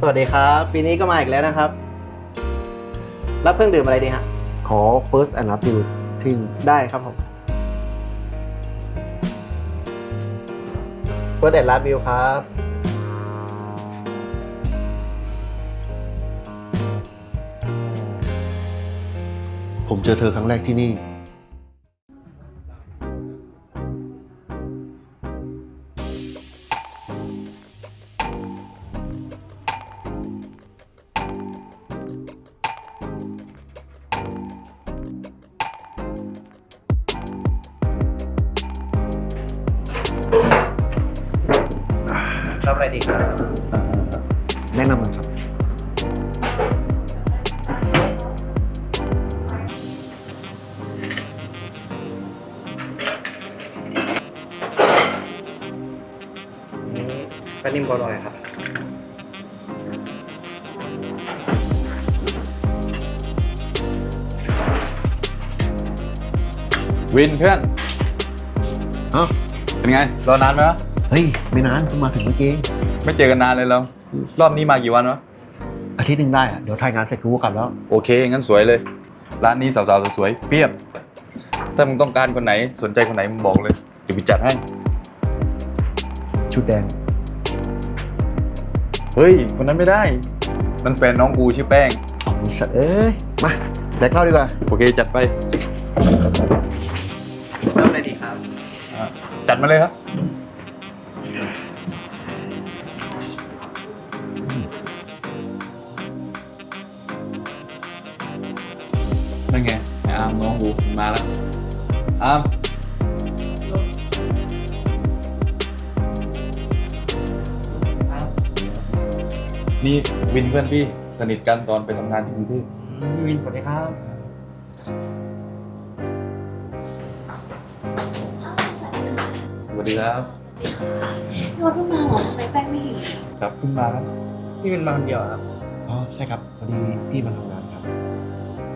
สวัสดีครับ ปีนี้ก็มาอีกแล้วนะครับ รับเครื่องดื่มอะไรดีฮะ ขอ first and last view ที่ได้ครับผมเฟิร์สเดดลาดวิวครับ ผมเจอเธอครั้งแรกที่นี่ อะไรดีครับเอ่อแนะนำหน่อยครับนี่ปลานิ่มบัวลอยครับ วินเพื่อน เอ้าเป็นไง รอนานไหมวะเฮ้ย ไม่นานเพิ่งมาถึงเมื่อกี้ ไม่เจอกันนานเลยเรารอบนี้มากี่วันวะ อาทิตย์หนึ่งได้อะเดี๋ยวถ่ายงานเสร็จกูก็กลับแล้ว โอเคงั้นสวยเลย ร้านนี้สาวๆสวยๆเพียบ ถ้ามึงต้องการคนไหนสนใจคนไหนมึงบอกเลยเดี๋ยวกูจัดให้ ชุดแดง เฮ้ย คนนั้นไม่ได้ มันแฟนน้องกูชื่อแป้ง เอามีสัตว์เอ้ย มาแดกเหล้าดีกว่าโอเคจัดไปรับอะไรดีครับอะจัดมาเลยครับ อาร์มนี่วินเพื่อนพี่สนิทกันตอนไปทำงานที่กรุงเทพพี่วินสวัสดีครับ สวัสดีครับพี่ว่าเพิ่งมาเหรอทำไมแป้งไม่เห็นครับเพิ่งมาครับพี่วินมาคนเดียวเหรอครับ อ๋อใช่ครับพอดีพี่มาทำงานครับ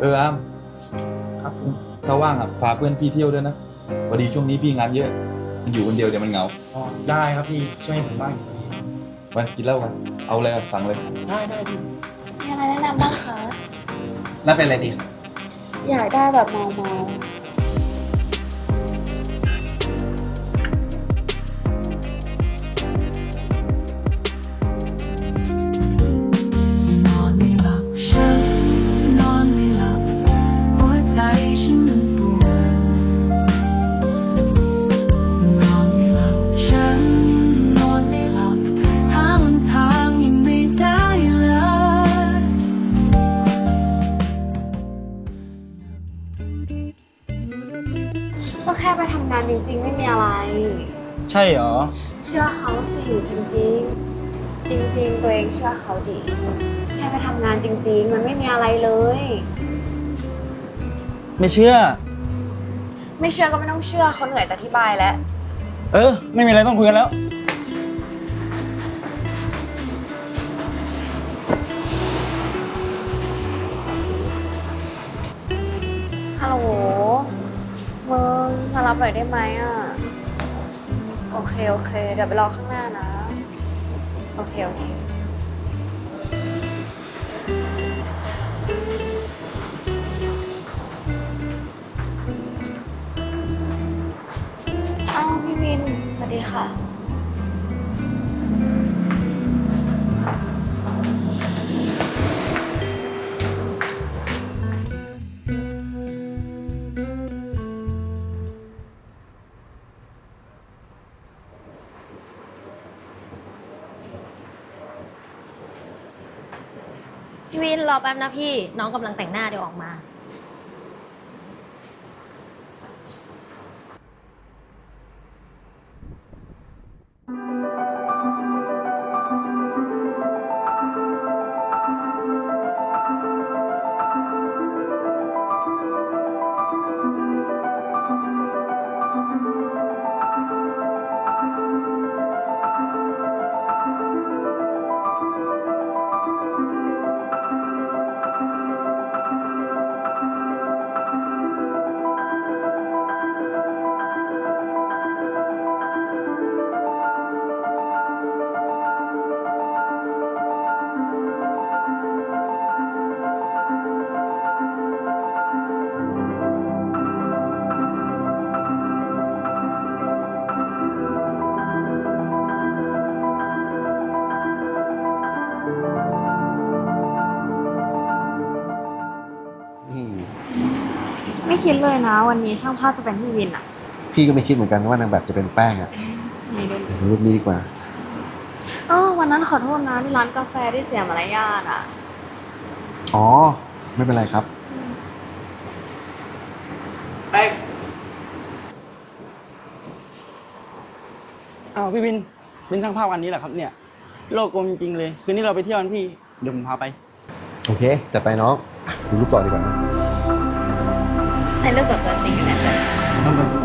เอออาร์มครับผม ถ้าว่างอะพาเพื่อนพี่เที่ยวด้วยนะพอดีช่วงนี้พี่งานเยอะ อยู่คนเดียวเดี๋ยวมันเหงาอ๋อได้ครับพี่ช่วยผมบ้างอยู่พี่ไปกินเหล้ากันเอาอะไรอะสั่งเลย ได้ได้พี่มีอะไรแนะนำบ้างคะรับเป็นอะไรดีครับอยากได้แบบเมาเมาน อะไร ใช่เหรอ เชื่อเขาสิจริงๆ จริง ๆ ตัวเองเชื่อเขาดิแค่ไปทำงานจริง ๆ มันไม่มีอะไรเลย ไม่เชื่อ ไม่เชื่อก็ไม่ต้องเชื่อเขาเหนื่อยจะอธิบายแล้วเออ ไม่มีอะไรต้องคุยกันแล้ว ฮัลโหลมึงมารับหน่อยได้ไหมอะ โอเค โอเค เดี๋ยวไปรอข้างหน้านะ โอเค โอเคอ้าวพี่วินสวัสดีค่ะ พี่วินรอแป๊บนะพี่ น้องกำลังแต่งหน้าเดี๋ยวออกมา คิดเลยนะ วันนี้ช่างภาพจะเป็นพี่วินอะพี่ก็ไม่คิดเหมือนกันว่านางแบบจะเป็นแป้งอะไหนดูเดี๋ยวดูรูปนี้ดีกว่าเออวันนั้นขอโทษนะที่ร้านกาแฟที่เสียมารยาทอะอ๋อ ไม่เป็นไรครับอ้าวพี่วินเป็นช่างภาพวันนี้เหรอครับเนี่ย โลกกลมจริงๆเลย คืนนี้เราไปเที่ยวกันพี่ เดี๋ยวผมพาไป โอเคจัดไปน้องดูรูปต่อดีกว่า ในเรื่องกับตัวจริงอยู่ไหน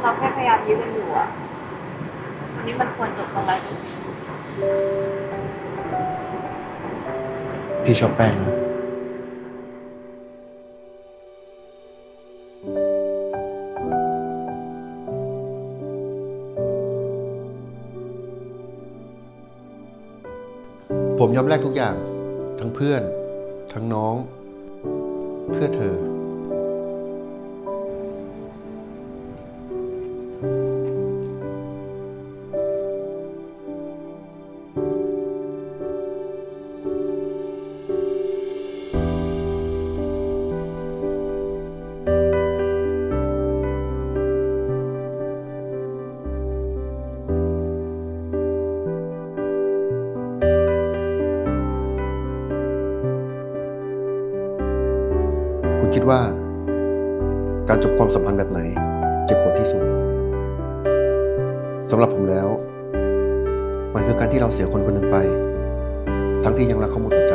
เราแค่พยายามยื้อกันอยู่อะวันนี้มันควรจบลงแล้วจริงพี่ชอบแป้งนะผมยอมแลกทุกอย่าง ทั้งเพื่อน ทั้งน้อง เพื่อเธอ ว่า การจบความสัมพันธ์แบบไหน เจ็บปวดที่สุดสำหรับผมแล้ว มันคือการที่เราเสียคนคนหนึ่งไป ทั้งที่ยังรักเขาหมดหัวใจ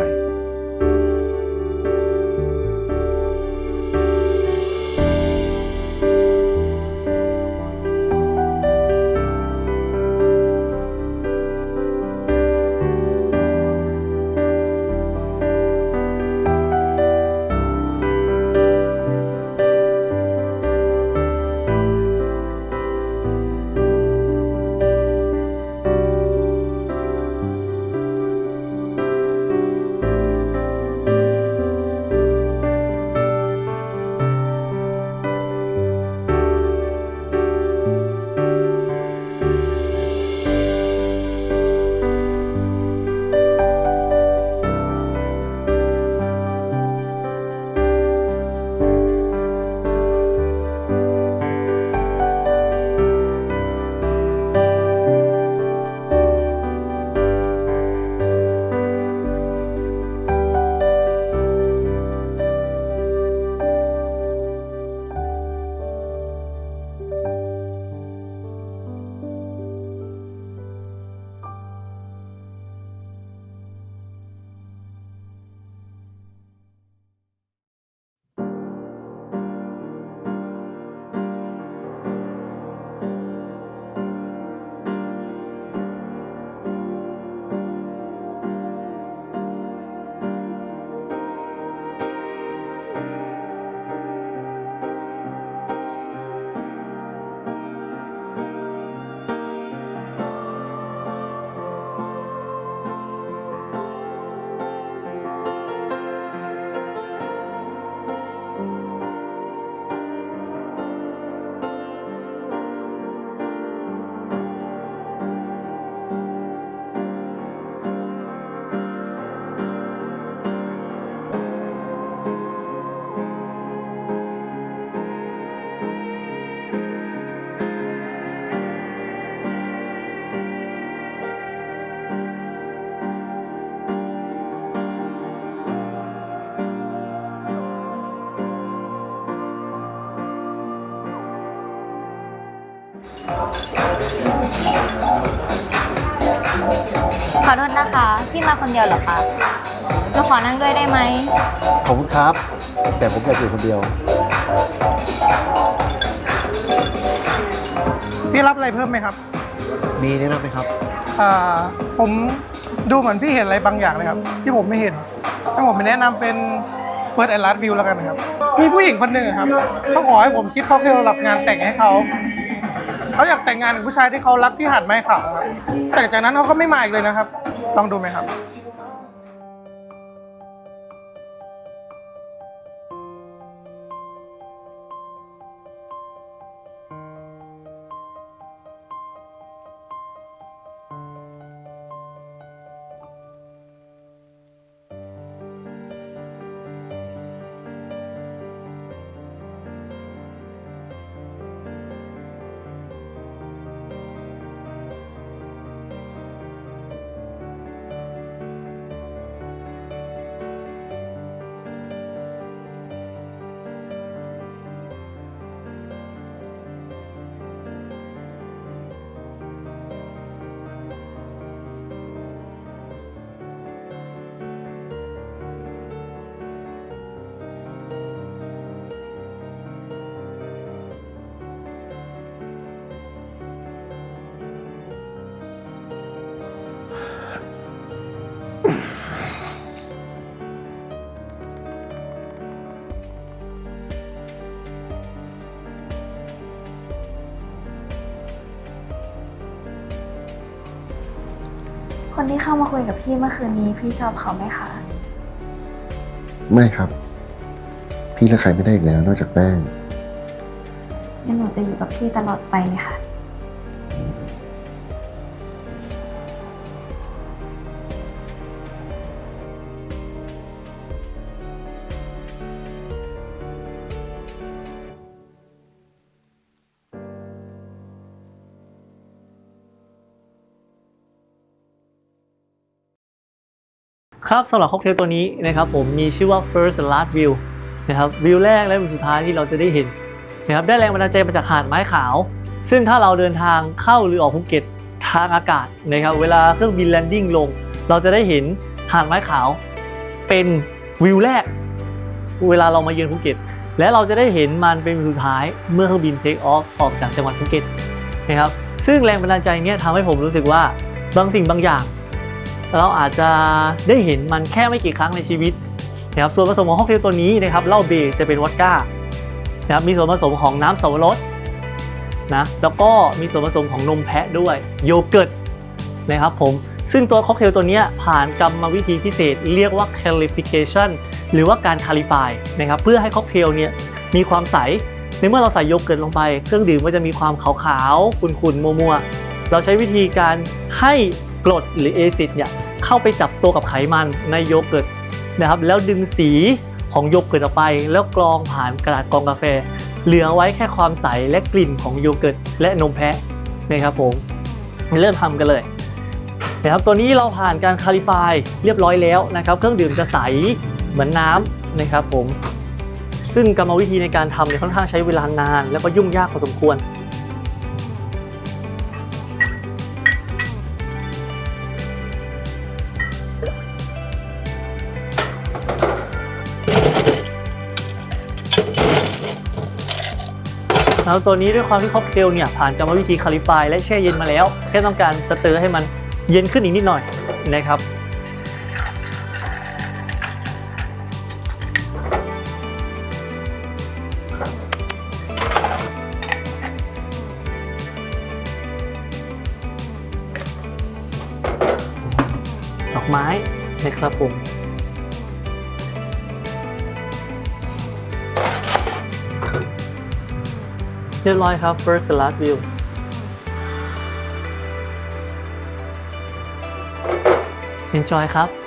ขอโทษนะคะ พี่มาคนเดียวเหรอคะเราขอนั่งด้วยได้ไหม ขอบคุณครับ แต่ผมอยากอยู่คนเดียว พี่รับอะไรเพิ่มไหมครับมีแนะนำไหมครับ อ่าผมดูเหมือนพี่เห็นอะไรบางอย่างเลยครับ ที่ผมไม่เห็นถ้าผมไปแนะนำเป็น First and Last View แล้วกันนะครับ มีผู้หญิงคนหนึ่งอะครับเขาขอให้ผมคิดค็อกเทลรับงานแต่งให้เขา เขาอยากแต่งงานกับผู้ชายที่เขารักที่หาดไม้ขาวครับแต่จากนั้นเขาก็ไม่มาอีกเลยนะครับลองดูไหมครับ คนที่เข้ามาคุยกับพี่เมื่อคืนนี้ พี่ชอบเขาไหมคะ ไม่ครับ พี่เลือกใครไม่ได้อีกแล้วนอกจากแป้ง งั้นหนูจะอยู่กับพี่ตลอดไปเลยค่ะ ครับสำหรับค็อกเทลตัวนี้นะครับผมมีชื่อว่า First and Last View นะครับวิวแรกและวิวสุดท้ายที่เราจะได้เห็นนะครับได้แรงบันดาลใจมาจากหาดไม้ขาว ซึ่งถ้าเราเดินทางเข้าหรือออกภูเก็ตทางอากาศนะครับเวลาเครื่องบินแลนดิ้งลง เราจะได้เห็นหาดไม้ขาวเป็นวิวแรก เวลาเรามาเยือนภูเก็ต และเราจะได้เห็นมันเป็นวิวสุดท้ายเมื่อเครื่องบินเทคออฟออกจากจังหวัดภูเก็ตนะครับซึ่งแรงบันดาลใจเนี้ยทำให้ผมรู้สึกว่าบางสิ่งบางอย่าง เราอาจจะได้เห็นมันแค่ไม่กี่ครั้งในชีวิตนะครับส่วนผสมของค็อกเทลตัวนี้นะครับเหล้าเบย์จะเป็นวอดก้านะครับมีส่วนผสมของน้ำสับปะรดนะแล้วก็มีส่วนผสมของนมแพะด้วยโยเกิร์ตนะครับผมซึ่งตัวค็อกเทลตัวนี้ผ่านกรรมวิธีพิเศษ เรียกว่า calification หรือว่าการ calify นะครับเพื่อให้ค็อกเทลเนี่ยมีความใส ในเมื่อเราใส่โยเกิร์ตลงไป เครื่องดื่มก็จะมีความขาวๆขุ่นๆมัวๆเราใช้วิธีการให้ กรดหรือเอซิดเนี่ยเข้าไปจับตัวกับไขมันในโยเกิร์ตนะครับแล้วดึงสีของโยเกิร์ตออกไป แล้วกรองผ่านกระดาษกรองกาแฟ เหลือไว้แค่ความใสและกลิ่นของโยเกิร์ตและนมแพะนะครับผมเริ่มทำกันเลยนะครับตัวนี้เราผ่านการคาลิฟายเรียบร้อยแล้วนะครับ เครื่องดื่มจะใสเหมือนน้ำนะครับผมซึ่งกรรมวิธีในการทำเนี่ยค่อนข้างใช้เวลานาน แล้วก็ยุ่งยากพอสมควร แล้วตัวนี้ด้วยความที่ค็อกเทลเนี่ยผ่านกรรมวิธีคาลิฟายและแช่เย็นมาแล้ว แค่ต้องการสเตอร์ให้มันเย็นขึ้นอีกนิดหน่อยนะครับดอกไม้นะครับผม เรียบร้อยครับ first last view enjoy ครับ